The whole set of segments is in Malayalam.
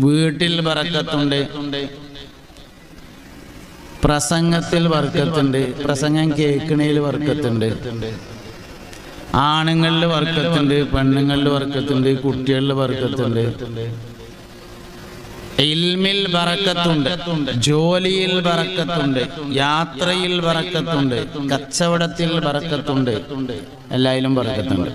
വീട്ടിൽ വറക്കത്തുണ്ട് പ്രസംഗത്തിൽ വർക്കത്തുണ്ട് പ്രസംഗം കേൾക്കണയിൽ വർക്കത്തുണ്ട് ആണുങ്ങളിൽ വർക്കത്തുണ്ട് പെണ്ണുങ്ങളിൽ വർക്കത്തുണ്ട് കുട്ടികളിൽ വർക്കത്തുണ്ട് ഇൽമിൽ വറക്കത്തുണ്ട് ജോലിയിൽ വറക്കത്തുണ്ട് യാത്രയിൽ വറക്കത്തുണ്ട് കച്ചവടത്തിൽ വറക്കത്തുണ്ട് എല്ലായിലും ബറക്കത്തുണ്ട്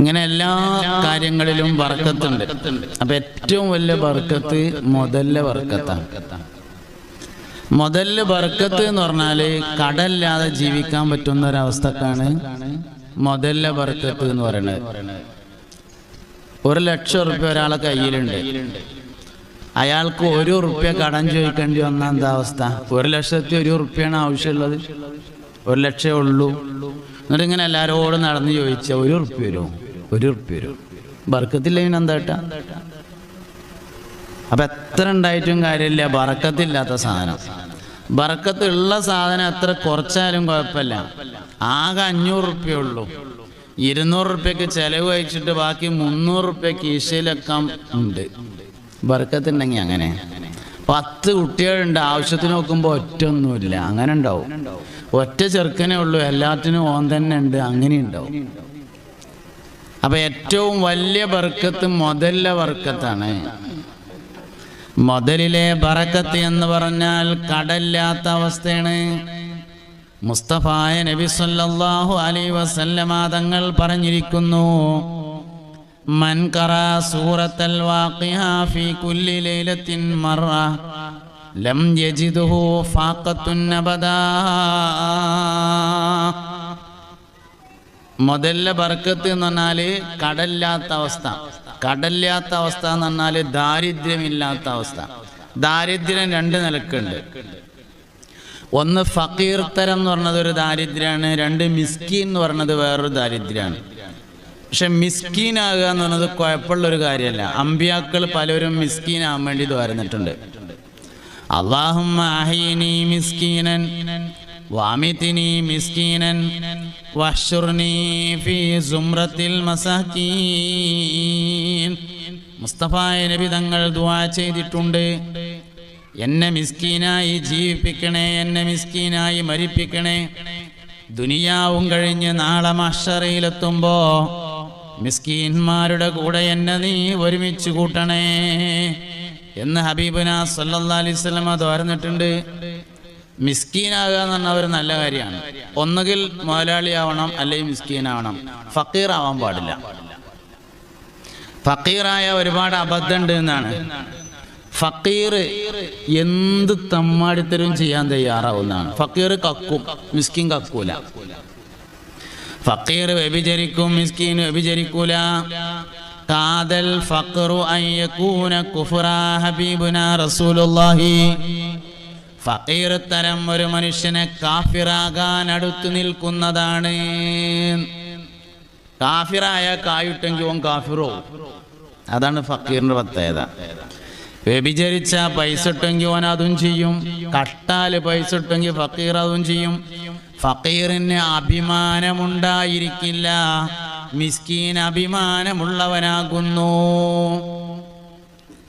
ഇങ്ങനെ എല്ലാ കാര്യങ്ങളിലും വർക്കത്തുണ്ട്. അപ്പൊ ഏറ്റവും വലിയ വർക്കത്ത് മുതലിലെ വർക്കത്താണ്. മുതലിൽ ബർക്കത്ത് എന്ന് പറഞ്ഞാൽ കടല്ലാതെ ജീവിക്കാൻ പറ്റുന്ന ഒരവസ്ഥക്കാണ് മുതലിലെ ബർക്കത്ത് എന്ന് പറയുന്നത്. ഒരു ലക്ഷം റുപ്യ ഒരാളെ കയ്യിലുണ്ട്. അയാൾക്ക് ഒരു റുപ്യ കടം ചോദിക്കേണ്ടി വന്ന എന്താ അവസ്ഥ? ഒരു ലക്ഷത്തി ഒരു റുപ്യാണ് ആവശ്യമുള്ളത്. ഒരു ലക്ഷമേ ഉള്ളൂ. എന്നിട്ട് ഇങ്ങനെ എല്ലാവരോടും നടന്ന് ചോദിച്ച ഒരു റുപ്യ വരുമോ ഒരു റുപ്യ വരും ബർക്കത്തില്ലെങ്കിൽ എന്താ കേട്ടാ? അപ്പൊ എത്ര ഉണ്ടായിട്ടും കാര്യമില്ല ബറക്കത്തില്ലാത്ത സാധനം. ബറക്കത്തുള്ള സാധനം എത്ര കുറച്ചാലും കുഴപ്പമില്ല. ആകെ അഞ്ഞൂറ് റുപ്യ ഉള്ളൂ. ഇരുന്നൂറ് റുപ്യക്ക് ചെലവ് അയച്ചിട്ട് ബാക്കി മുന്നൂറ് റുപ്യക്ക് ഈശയിലൊക്കെ ഉണ്ട്. ബർക്കത്തുണ്ടെങ്കിൽ അങ്ങനെ. പത്ത് കുട്ടികളുണ്ട് ആവശ്യത്തിന് നോക്കുമ്പോൾ ഒറ്റ ഒന്നുമില്ല അങ്ങനെ ഉണ്ടാവും. ഒറ്റ ചെറുക്കനെ ഉള്ളൂ എല്ലാത്തിനും ഓൻ തന്നെ ഉണ്ട് അങ്ങനെ ഉണ്ടാവും. അപ്പൊ ഏറ്റവും വലിയ ബർക്കത്ത് മുതലിലെ ബർക്കത്താണ്. മുതലിലെ ബറക്കത്ത് എന്ന് പറഞ്ഞാൽ കടല്ലാത്ത അവസ്ഥയാണ്. മുസ്തഫായ നബി സല്ലല്ലാഹു അലൈഹി വസല്ലമ തങ്ങൾ പറഞ്ഞിരിക്കുന്നു മൻ ഖറ സൂറത്തൽ വാഖിഹ ഫീ കുല്ലി ലൈലത്തിൻ മറ ലം യജിദുഹു ഫാഖത്തുൻ അബദാ. മുതലിലെ ബർക്കത്ത് എന്ന് പറഞ്ഞാൽ കടല്ലാത്ത അവസ്ഥ. കടല്ലാത്ത അവസ്ഥ എന്ന് പറഞ്ഞാൽ ദാരിദ്ര്യമില്ലാത്ത അവസ്ഥ. ദാരിദ്ര്യം രണ്ട് നിലക്കുണ്ട്. ഒന്ന് ഫക്കീർ തരം എന്ന് പറഞ്ഞത് ഒരു ദാരിദ്ര്യമാണ് രണ്ട് മിസ്കീൻ എന്ന് പറഞ്ഞത് വേറൊരു ദാരിദ്ര്യമാണ് പക്ഷെ മിസ്കീനാകുക എന്ന് പറഞ്ഞത് കുഴപ്പമുള്ളൊരു കാര്യമല്ല. അമ്പിയാക്കൾ പലരും മിസ്കീനാകാൻ വേണ്ടി ഇത് വരുന്നിട്ടുണ്ട്. അഹീനി മിസ്കീനൻ. വാമിത്തിനി മിസ്കീനൻ വഹ്ശുർനി ഫീ സുംറത്തിൽ മസാക്കീൻ മുസ്തഫായ നബി തങ്ങൾ ദുആ ചെയ്തിട്ടുണ്ട്. എന്നെ മിസ്കീനായി ജീവിപ്പിക്കണേ എന്നെ മിസ്കീനായി മരിപ്പിക്കണേ. ദുനിയാവും കഴിഞ്ഞ് നാളെ മഷറയിലെത്തുമ്പോ മിസ്കീന്മാരുടെ കൂടെ എന്നെ നീ ഒരുമിച്ച് കൂട്ടണേ എന്ന് ഹബീബുന സല്ലാ അലൈഹി തോരന്നിട്ടുണ്ട് മിസ്കീനാകുക എന്ന് പറഞ്ഞാൽ ഒരു നല്ല കാര്യമാണ്. ഒന്നുകിൽ മുതലാളിയാവണം അല്ലെങ്കിൽ മിസ്കീനാവണം. ഫക്കീർ ആവാൻ പാടില്ല. ഫക്കീറായ ഒരുപാട് അബദ്ധമുണ്ട് എന്നാണ്. ഫക്കീർ എന്ത് തമ്മാടിത്തരവും ചെയ്യാൻ തയ്യാറാവുന്നതാണ്. ഫക്കീർ കക്കും മിസ്കീൻ കക്കൂല. ഫക്കീർ വ്യഭിചരിക്കും മിസ്കീൻ വ്യഭിചരിക്കൂല. കാതൽ യകൂന കുഫ്റാ റസൂലുള്ളാഹി. ഫക്കീർ തരം ഒരു മനുഷ്യനെ കാഫിറാകാൻ അടുത്തു നിൽക്കുന്നതാണ്. കാഫിറായ കായുട്ടെങ്കിൽ ഓൻ കാഫിറോ. അതാണ് ഫക്കീറിന്റെ പ്രത്യേകത. വ്യഭിചരിച്ച പൈസ ഇട്ടെങ്കിൽ ഓൻ അതും ചെയ്യും. കട്ടാൽ പൈസ ഇട്ടെങ്കിൽ ഫക്കീർ അതും ചെയ്യും. ഫക്കീറിന് അഭിമാനമുണ്ടായിരിക്കില്ല. മിസ്കീൻ അഭിമാനമുള്ളവനാകുന്നു.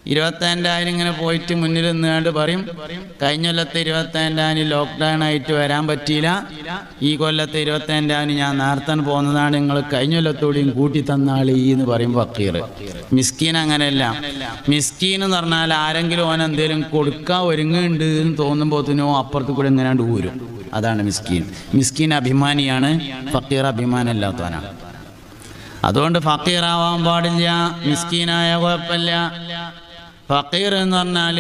ഇരുപത്തഞ്ചായിരം ഇങ്ങനെ പോയിട്ട് മുന്നിൽ നിന്നുകൊണ്ട് പറയും കഴിഞ്ഞ കൊല്ലത്തെ ഇരുപത്തഞ്ചായിരം ലോക്ക്ഡൗൺ ആയിട്ട് വരാൻ പറ്റിയില്ല. ഈ കൊല്ലത്തെ ഇരുപത്തഞ്ചായിരം ഞാൻ നേരത്തെ പോകുന്നതാണ്. നിങ്ങൾ കഴിഞ്ഞ കൊല്ലത്തോടെയും കൂട്ടി തന്നാളി എന്ന് പറയും ഫക്കീർ മിസ്കീൻ അങ്ങനെയല്ല. മിസ്കീൻ എന്ന് പറഞ്ഞാൽ ആരെങ്കിലും ഓൻ എന്തെങ്കിലും കൊടുക്കാൻ ഒരുങ്ങുന്നുണ്ട് എന്ന് തോന്നുമ്പോഴത്തേനോ അപ്പുറത്ത് കൂടെ എങ്ങനെയാണ്ട് ഊരും. അതാണ് മിസ്കീൻ. മിസ്കീൻ അഭിമാനിയാണ്. ഫക്കീർ അഭിമാനമില്ലാത്തവനാണ് അതുകൊണ്ട് ഫക്കീറാവാൻ പാടില്ല. മിസ്കീനായ കുഴപ്പമില്ല. ഫക്കീർ എന്ന് പറഞ്ഞാൽ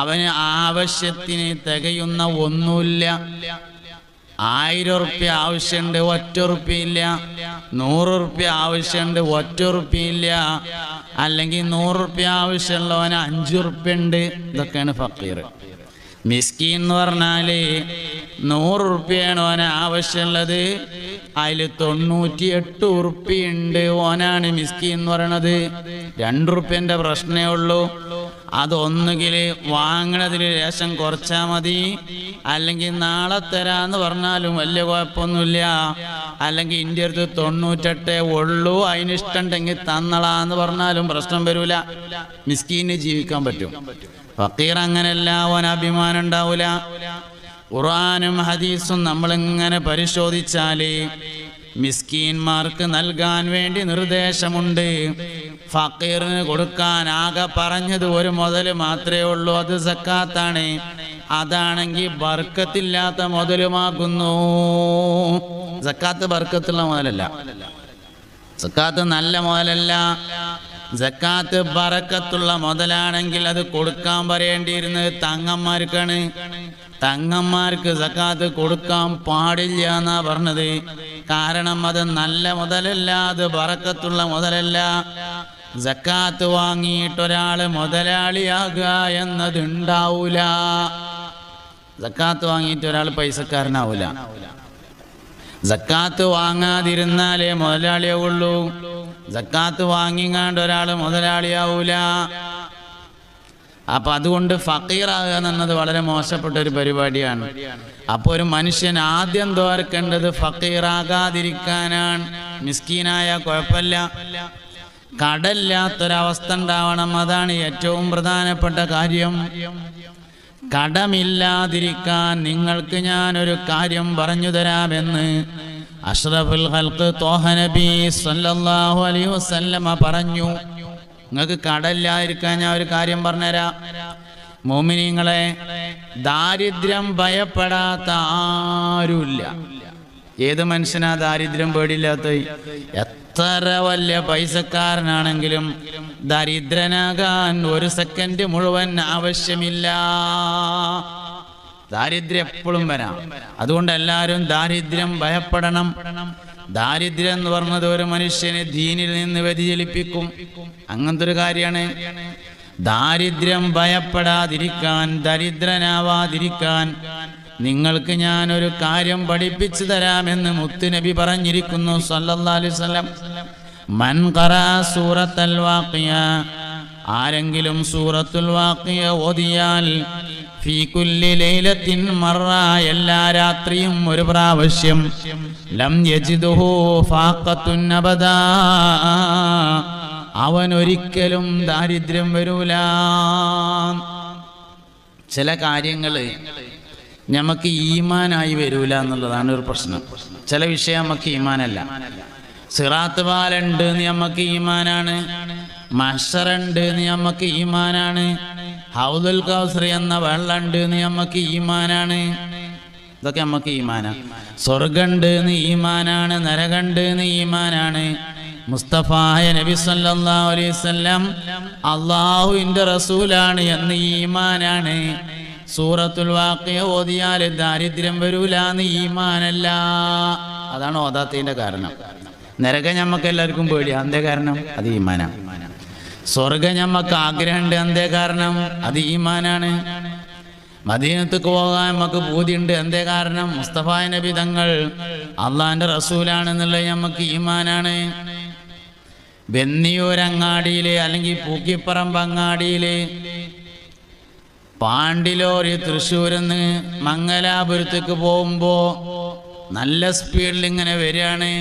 അവന് ആവശ്യത്തിന് തികയുന്ന ഒന്നുമില്ല. ആയിരം ഉറുപ്പ്യ ആവശ്യമുണ്ട് ഒറ്റ ഉറുപ്പിയില്ല നൂറ് ഉറുപ്പ്യ ആവശ്യമുണ്ട് ഒറ്റ ഉറുപ്പിയില്ല അല്ലെങ്കിൽ നൂറ് ഉറുപ്യ ആവശ്യമുള്ളവന് അഞ്ചു ഉറുപ്യ ഉണ്ട്. ഇതൊക്കെയാണ് ഫക്കീർ. മിസ്കീൻ എന്ന് പറഞ്ഞാൽ നൂറ് ഉറുപ്പ്യാണ് ഓന് ആവശ്യമുള്ളത്. അതിൽ തൊണ്ണൂറ്റി എട്ട് ഉറുപ്പിയുണ്ട് ഓനാണ് മിസ്കീൻ എന്ന് പറയണത്. രണ്ട് ഉറുപ്പ്യന്റെ പ്രശ്നമേ ഉള്ളൂ. അതൊന്നുകിൽ വാങ്ങണതിൽ ലേശം കുറച്ചാൽ മതി. അല്ലെങ്കിൽ നാളെ തരാന്ന് പറഞ്ഞാലും വലിയ കുഴപ്പമൊന്നുമില്ല. അല്ലെങ്കിൽ ഇന്ത്യ അടുത്ത് തൊണ്ണൂറ്റെട്ടേ ഉള്ളൂ. അതിന് ഇഷ്ടമുണ്ടെങ്കിൽ തന്നളാന്ന് പറഞ്ഞാലും പ്രശ്നം വരൂല. മിസ്കീന് ജീവിക്കാൻ പറ്റും. ഫക്കീർ അങ്ങനെയല്ല അവൻ അഭിമാനം ഉണ്ടാവൂല. ഖുറാനും ഹദീസും നമ്മളിങ്ങനെ പരിശോധിച്ചാൽ മിസ്കീന്മാർക്ക് നൽകാൻ വേണ്ടി നിർദ്ദേശമുണ്ട്. ഫക്കീറിന് കൊടുക്കാൻ ആകെ പറഞ്ഞത് ഒരു മുതൽ മാത്രമേ ഉള്ളൂ അത് സക്കാത്താണ്. അതാണെങ്കിൽ ബർക്കത്തില്ലാത്ത മുതലുമാകുന്നു. സക്കാത്ത് ബർക്കത്തുള്ള മുതലല്ല. സക്കാത്ത് നല്ല മുതലല്ല. സക്കാത്ത് ബറക്കത്തുള്ള മുതലാണെങ്കിൽ അത് കൊടുക്കാൻ പറയേണ്ടിയിരുന്നത് തങ്ങന്മാർക്കാണ്. തങ്ങന്മാർക്ക് സക്കാത്ത് കൊടുക്കാൻ പാടില്ല എന്നാ പറഞ്ഞത്. കാരണം അത് നല്ല മുതലല്ല അത് ബറക്കത്തുള്ള മുതലല്ല. ജക്കാത്ത് വാങ്ങിയിട്ട് ഒരാൾ മുതലാളിയാകുക എന്നത് ഉണ്ടാവൂല സക്കാത്ത് വാങ്ങിയിട്ട് ഒരാൾ പൈസക്കാരനാവൂല. ജക്കാത്ത് വാങ്ങാതിരുന്നാലേ മുതലാളിയാവുള്ളൂ. സക്കാത്ത് വാങ്ങിങ്ങാണ്ട് ഒരാൾ മുതലാളിയാവൂല. അപ്പൊ അതുകൊണ്ട് ഫക്കീറാകുക എന്നത് വളരെ മോശപ്പെട്ട ഒരു പരിപാടിയാണ്. അപ്പൊ ഒരു മനുഷ്യൻ ആദ്യം തോർക്കേണ്ടത് ഫക്കീറാകാതിരിക്കാനാണ്. മിസ്കീനായ കുഴപ്പമില്ല. കടല്ലാത്തൊരവസ്ഥ ഉണ്ടാവണം. അതാണ് ഏറ്റവും പ്രധാനപ്പെട്ട കാര്യം. കടമില്ലാതിരിക്കാൻ നിങ്ങൾക്ക് ഞാൻ ഒരു കാര്യം പറഞ്ഞു തരാമെന്ന്. അഷ്റഫുൽ ഹൽക്ക് തോഹ നബി സല്ലല്ലാഹു അലൈഹി വസല്ലമ പറഞ്ഞു. നിങ്ങൾക്ക് കടല്ലായിരിക്കാൻ ഞാൻ ഒരു കാര്യം പറഞ്ഞുതരാം. മോമിനിങ്ങളെ ദാരിദ്ര്യം ഭയപ്പെടാത്ത ആരുമില്ല. ഏത് മനുഷ്യനാ ദാരിദ്ര്യം പേടിയില്ലാത്ത എത്ര വലിയ പൈസക്കാരനാണെങ്കിലും ദരിദ്രനാകാൻ ഒരു സെക്കൻഡ് മുഴുവൻ ആവശ്യമില്ല. ദാരിദ്ര്യം എപ്പോഴും വരാം. അതുകൊണ്ട് എല്ലാവരും ദാരിദ്ര്യം ഭയപ്പെടണം. ദാരിദ്ര്യം എന്ന് പറഞ്ഞത് ഒരു മനുഷ്യനെ ദീനിൽ നിന്ന് വ്യതിചലിപ്പിക്കും. അങ്ങനത്തെ ഒരു കാര്യമാണ്. ദാരിദ്ര്യം ഭയപ്പെടാതിരിക്കാൻ ദരിദ്രനാവാതിരിക്കാൻ നിങ്ങൾക്ക് ഞാൻ ഒരു കാര്യം പഠിപ്പിച്ചു തരാമെന്ന് മുത്തുനബി പറഞ്ഞിരിക്കുന്നു വസല്ലം. മൻ ആരെങ്കിലും സൂറത്തുൽ വാക്കിയ ഓതിയാൽ ഫീ ലൈലത്തിൻ എല്ലാ രാത്രിയും ഒരു പ്രാവശ്യം. ലം യജിദുഹു അവൻ ഒരിക്കലും ദാരിദ്ര്യം വരൂല. ചില കാര്യങ്ങൾ നമുക്ക് ഈമാനായി വരൂല എന്നുള്ളതാണ് ഒരു പ്രശ്നം. ചില വിഷയം നമുക്ക് ഈമാനല്ല. സിറാത്ത് പാലുണ്ട് എന്ന് നമുക്ക് ഈമാനാണ്. മഷറുണ്ട് എന്ന് നമുക്ക് ഈമാനാണ്. ഹൗദുൽ കൗസർ എന്ന വെള്ളമുണ്ട് എന്ന് നമുക്ക് ഈമാനാണ്. ഇതൊക്കെ നമുക്ക് ഈമാനാണ് സ്വർഗണ്ട് എന്ന് ഈമാനാണ് നരകണ്ട് എന്ന് ഈമാനാണ്. മുസ്തഫായ നബി സല്ലല്ലാഹു അലൈഹി വസല്ലം അള്ളാഹുവിന്റെ റസൂലാണ് എന്ന് ഈമാനാണ്. സൂറത്തുൽ വാഖിയ ഓതിയാൽ ദാരിദ്ര്യം വരൂല എന്ന് ഈമാനല്ല. അതാണ് ഓതാത്തതിന്റെ കാരണം. നരകം ഞമ്മക്ക് എല്ലാവർക്കും പേടിയാ. അതിന്റെ കാരണം? അത് ഈമാനാണ് സ്വർഗം നമുക്ക് ആഗ്രഹമുണ്ട്. എന്തേ കാരണം? അത് ഈമാനാണ്. മദീനത്തേക്ക് പോകാൻ നമുക്ക് പൂതിയുണ്ട്. എന്തേ കാരണം? മുസ്തഫ നബി തങ്ങൾ അള്ളാന്റെ റസൂലാണെന്നുള്ളത് നമുക്ക് ഈമാനാണ്. ബെന്നിയൂർ അങ്ങാടിയിലെ അല്ലെങ്കിൽ പൂക്കിപ്പറമ്പ് അങ്ങാടിയിലെ പാണ്ടിലോറി തൃശ്ശൂരിൽ നിന്ന് മംഗലാപുരത്തേക്ക് പോകുമ്പോ നല്ല സ്പീഡിൽ ഇങ്ങനെ വരികയാണ്.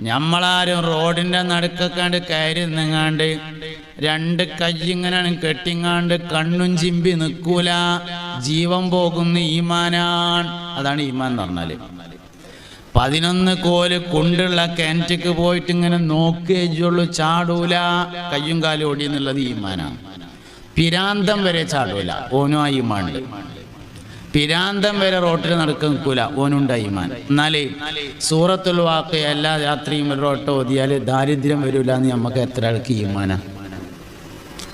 ഞമ്മളാരും റോഡിന്റെ നടുക്കക്കാണ്ട് കയറി നിങ്ങാണ്ട് രണ്ട് കയ്യിങ്ങനെ കെട്ടിങ്ങാണ്ട് കണ്ണും ചിമ്പി നിൽക്കൂല ജീവൻ പോകുന്ന ഈമാനാണ്. അതാണ് ഈമാൻ എന്ന് പറഞ്ഞാൽ. പതിനൊന്ന് കോൽ കൊണ്ടുള്ള കിണറ്റിക്ക് പോയിട്ട് ഇങ്ങനെ നോക്കുകയുള്ളൂ ചാടൂല. കയ്യും കാലും ഓടി എന്നുള്ളത് ഈമാനാണ്. പിരാന്തം വരെ ചാടൂല. ഓനോ ഈമാനുണ്ട്. പിരാന്തം വരെ റോട്ടിൽ നടക്കാൻ നിൽക്കൂല ഓനുണ്ടായിമാൻ എന്നാലേ സൂറത്തുൽ വാക്ക് എല്ലാ രാത്രിയും ഒരു റോട്ട് ഓതിയാൽ ദാരിദ്ര്യം വരില്ല എന്ന് നമുക്ക് എത്ര ആൾക്ക് ഈമാന?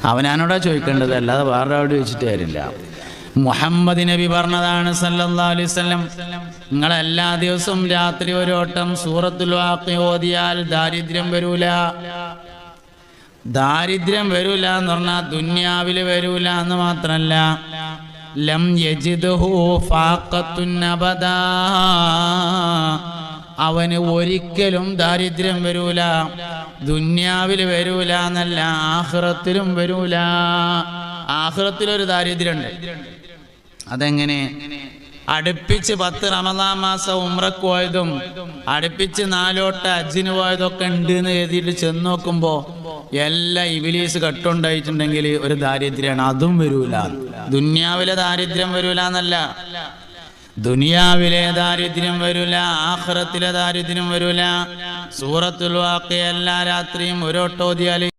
അവനാനോടാ ചോദിക്കേണ്ടത്. അല്ലാതെ വേറെ അവിടെ ചോദിച്ചിട്ട് കാര്യമില്ല. മുഹമ്മദ് നബി പറഞ്ഞതാണ് സല്ലല്ലാഹു അലൈഹി വസല്ലം. നിങ്ങൾ എല്ലാ ദിവസവും രാത്രി ഒരു ഓട്ടം സൂറത്തുൽ വാക്ക് ഓതിയാൽ ദാരിദ്ര്യം വരൂല. ദാരിദ്ര്യം വരൂല എന്ന് പറഞ്ഞാൽ ദുന്യാവിൽ വരൂല എന്ന് മാത്രല്ല. ലം അബദാ. അവന് ഒരിക്കലും ദാരിദ്ര്യം വരൂല ദുന്യാവിൽ വരൂല എന്നല്ല ആഹ്റത്തിലും വരൂല. ആഹ്റത്തിലൊരു ദാരിദ്ര്യമുണ്ട് അതെങ്ങനെ? അടുപ്പിച്ച് പത്ത് റമദാൻ മാസം ഉമ്രക്ക് പോയതും അടുപ്പിച്ച് നാലോട്ട് അജ്ജിന് പോയതൊക്കെ ഉണ്ട് എന്ന് എഴുതിയിട്ട് ചെന്ന് നോക്കുമ്പോ എല്ലാ ഇബിലീസ് കട്ടുണ്ടായിട്ടുണ്ടെങ്കിൽ ഒരു ദാരിദ്ര്യമാണ് അതും വരൂല. ദുന്യാവിലെ ദാരിദ്ര്യം വരൂല എന്നല്ല. ദുനിയാവിലെ ദാരിദ്ര്യം വരൂല ആഹ്റത്തിലെ ദാരിദ്ര്യം വരൂല. സൂറത്തുൽ വാഖി എല്ലാ രാത്രിയും ഒരോട്ടോതിയാൽ